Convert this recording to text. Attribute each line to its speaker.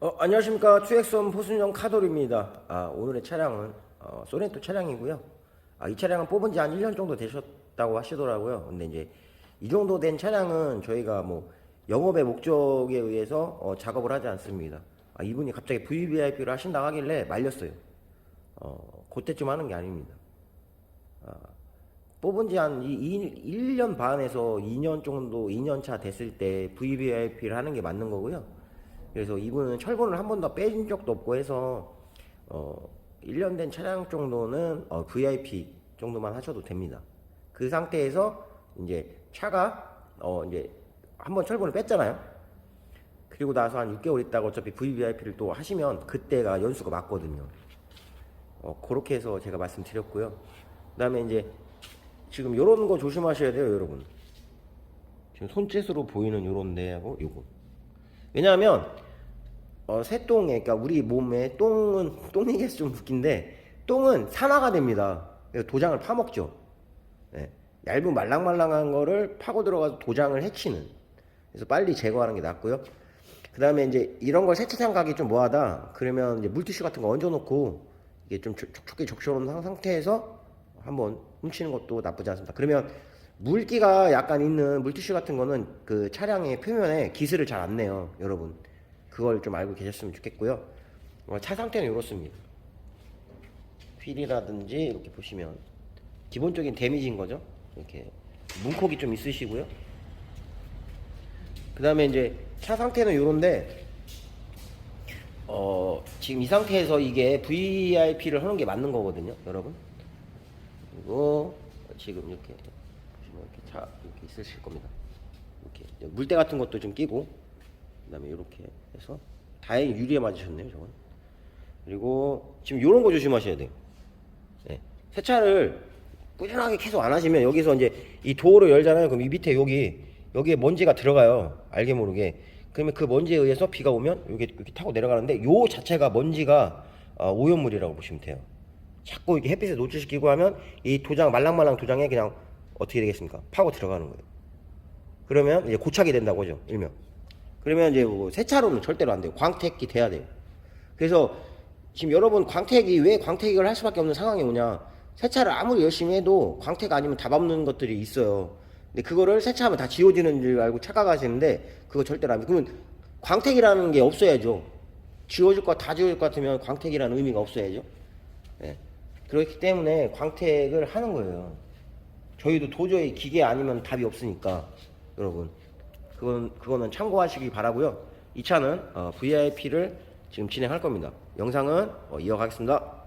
Speaker 1: 어, 안녕하십니까 투엑선 포순정 카돌입니다. 아, 오늘의 차량은 어, 소렌토 차량이고요. 아, 이 차량은 뽑은 지 한 1년 정도 되셨다고 하시더라고요. 근데 이제 이 정도 된 차량은 저희가 뭐 영업의 목적에 의해서 어, 작업을 하지 않습니다. 아, 이분이 갑자기 VVIP를 하신다 하길래 말렸어요. 어, 그때쯤 하는 게 아닙니다. 아, 뽑은 지 한 1년 반에서 2년 정도, 2년 차 됐을 때 VVIP를 하는 게 맞는 거고요. 그래서 이분은 철분을 한 번도 빼진 적도 없고 해서, 어, 1년 된 차량 정도는 어, VIP 정도만 하셔도 됩니다. 그 상태에서 이제 차가, 어, 이제 한번 철분을 뺐잖아요. 그리고 나서 한 6개월 있다가 어차피 VVIP를 또 하시면 그때가 연수가 맞거든요. 어, 그렇게 해서 제가 말씀드렸고요. 그 다음에 이제 지금 요런 거 조심하셔야 돼요, 여러분. 지금 손짓으로 보이는 요런 데하고 요거. 왜냐하면, 어, 새똥에, 그러니까 우리 몸에 똥은, 똥 얘기해서 좀 웃긴데, 똥은 산화가 됩니다. 도장을 파먹죠. 예. 얇은 말랑말랑한 거를 파고 들어가서 도장을 해치는. 그래서 빨리 제거하는 게 낫고요. 그 다음에 이제 이런 걸 세차장 가기 좀 뭐하다. 그러면 이제 물티슈 같은 거 얹어놓고 이게 좀 촉촉히 적셔놓은 상태에서 한번 훔치는 것도 나쁘지 않습니다. 그러면 물기가 약간 있는 물티슈 같은 거는 그 차량의 표면에 기스를 잘 안 내요, 여러분. 그걸 좀 알고 계셨으면 좋겠고요. 어, 차 상태는 이렇습니다. 휠이라든지 이렇게 보시면 기본적인 데미지인 거죠. 이렇게 문콕이 좀 있으시고요. 그 다음에 이제 차 상태는 이런데 어 지금 이 상태에서 이게 VIP를 하는 게 맞는 거거든요 여러분 그리고 지금 이렇게 보시면 이렇게 차 이렇게 있으실 겁니다 이렇게 물때 같은 것도 좀 끼고 그 다음에 이렇게 해서 다행히 유리에 맞으셨네요 저건 그리고 지금 이런 거 조심하셔야 돼요 네. 세차를 꾸준하게 계속 안 하시면 여기서 이제 이 도어를 열잖아요. 그럼 이 밑에 여기 여기에 먼지가 들어가요. 알게 모르게. 그러면 그 먼지에 의해서 비가 오면 여기 이렇게 타고 내려가는데 요 자체가 먼지가 어, 오염물이라고 보시면 돼요. 자꾸 이렇게 햇빛에 노출시키고 하면 이 도장 말랑말랑 도장에 그냥 어떻게 되겠습니까? 파고 들어가는 거예요. 그러면 이제 고착이 된다고 하죠. 일명. 그러면 이제 뭐 세차로는 절대로 안 돼요. 광택이 돼야 돼요. 그래서 지금 여러분 광택이 왜 광택을 할 수밖에 없는 상황이 오냐? 세차를 아무리 열심히 해도 광택 아니면 다 밟는 것들이 있어요. 근데 그거를 세차하면 다 지워지는 줄 알고 착각하시는데 그거 절대로 안 돼. 그러면 광택이라는 게 없어야죠. 지워질 것 다 지워질 것 같으면 광택이라는 의미가 없어야죠. 예. 그렇기 때문에 광택을 하는 거예요. 저희도 도저히 기계 아니면 답이 없으니까 여러분 그건 그거는 참고하시기 바라고요. 이 차는 어, VIP를 지금 진행할 겁니다. 영상은 어, 이어가겠습니다.